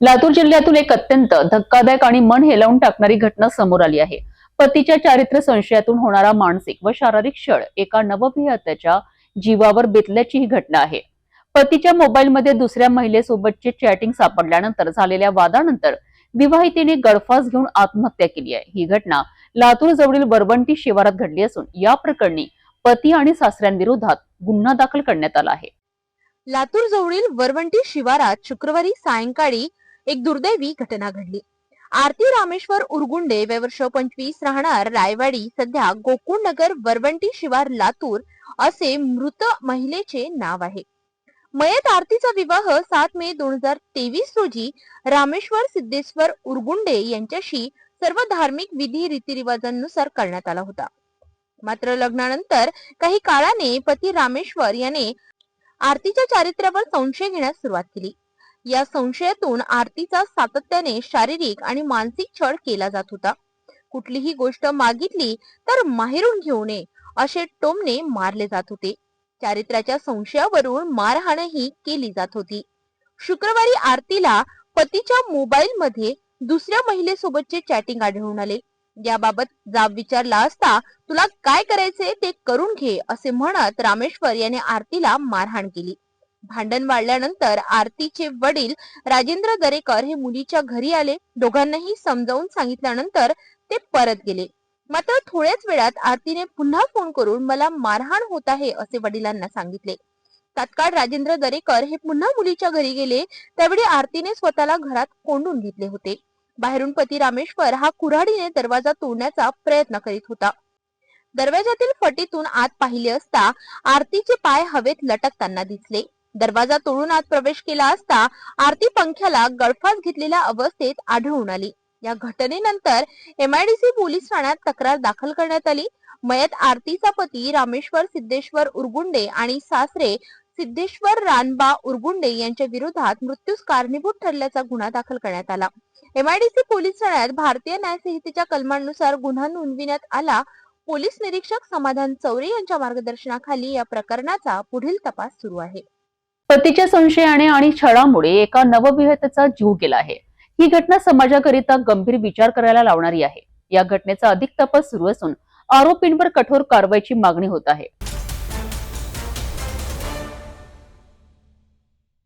लातूर जिल्ह्यातून एक अत्यंत धक्कादायक आणि मन हेलावून टाकणारी घटना समोर आली आहे. पतीच्या चारित्र्य संशयातून होणारा मानसिक व शारीरिक छळ एका नवविवाहिताच्या जीवावर बेतल्याची ही घटना आहे. पतीच्या मोबाईलमध्ये दुसऱ्या महिलेसोबतचे चॅटिंग सापडल्यानंतर झालेल्या वादानंतर विवाहितेने गळफास घेऊन आत्महत्या केली आहे. ही घटना लातूर जवळील वरवंटी शिवारात घडली असून या प्रकरणी पती आणि सासऱ्यांविरोधात गुन्हा दाखल करण्यात आला आहे. लातूर जवळील वरवंटी शिवारात शुक्रवारी सायंकाळी एक दुर्दैवी घटना घडली. आरती रामेश्वर उरगुंडे वय वर्ष पंचवीस राहणार रायवाडी सध्या गोकुळनगर वरवंटी शिवार लातूर असे मृत महिलेचे नाव आहे. मयत आरतीचा विवाह सात मे दोन हजार तेवीस रोजी रामेश्वर सिद्धेश्वर उरगुंडे यांच्याशी सर्व धार्मिक विधी रीतिरिवाजांनुसार करण्यात आला होता. मात्र लग्नानंतर काही काळाने पती रामेश्वर याने आरतीच्या चारित्र्यावर संशय घेण्यास सुरुवात केली. या संशयातून आरतीचा सातत्याने शारीरिक आणि मानसिक छळ केला जात होता. कुठलीही गोष्ट मागितली तर माहेरून घेऊ नये असे टोमने मारले जात होते. चारित्र्याच्या संशयावरून मारहाणही केली जात होती. शुक्रवारी आरतीला पतीच्या मोबाईल मध्ये दुसऱ्या महिलेसोबतचे चॅटिंग आढळून आले. याबाबत जाब विचारला असता तुला काय करायचे ते करून घे असे म्हणत रामेश्वर याने आरतीला मारहाण केली. भांडण वाढल्यानंतर आरतीचे वडील राजेंद्र दरेकर हे मुलीच्या घरी आले. दोघांनाही समजावून सांगितल्यानंतर ते परत गेले. मात्र थोड्याच वेळात आरतीने पुन्हा फोन करून मला मारहाण होत आहे असे वडिलांना सांगितले. तात्काळ राजेंद्र दरेकर हे पुन्हा मुलीच्या घरी गेले. त्यावेळी आरतीने स्वतःला घरात कोंडून घेतले होते. बाहेरून पती रामेश्वर हा कुऱ्हाडीने दरवाजा तोडण्याचा प्रयत्न करीत होता. दरवाजातील फटीतून आत पाहिले असता आरतीचे पाय हवेत लटकताना दिसले. दरवाजा तोडून आत प्रवेश केला असता आरती पंख्याला गळफास घेतलेल्या अवस्थेत आढळून आली. या घटनेनंतर एमआयडीसी पोलीस ठाण्यात तक्रार दाखल करण्यात आली. मयत आरतीचा पती रामेश्वर सिद्धेश्वर उरगुंडे आणि सासरे सिद्धेश्वर रानबा उरगुंडे यांच्या विरोधात मृत्यूस कारणीभूत ठरल्याचा गुन्हा दाखल करण्यात आला. एमआयडीसी पोलीस ठाण्यात भारतीय न्यायसंहितेच्या कलमांनुसार गुन्हा नोंदविण्यात आला. पोलीस निरीक्षक समाधान चौरे यांच्या मार्गदर्शनाखाली या प्रकरणाचा पुढील तपास सुरू आहे. पतीच्या संशयाने आणि छळामुळे एका नवविवाहितेचा जीव गेला आहे. ही घटना समाजाकरिता गंभीर विचार करायला लावणारी आहे. या घटनेचा अधिक तपास सुरू असून आरोपींवर कठोर कारवाईची मागणी होत आहे.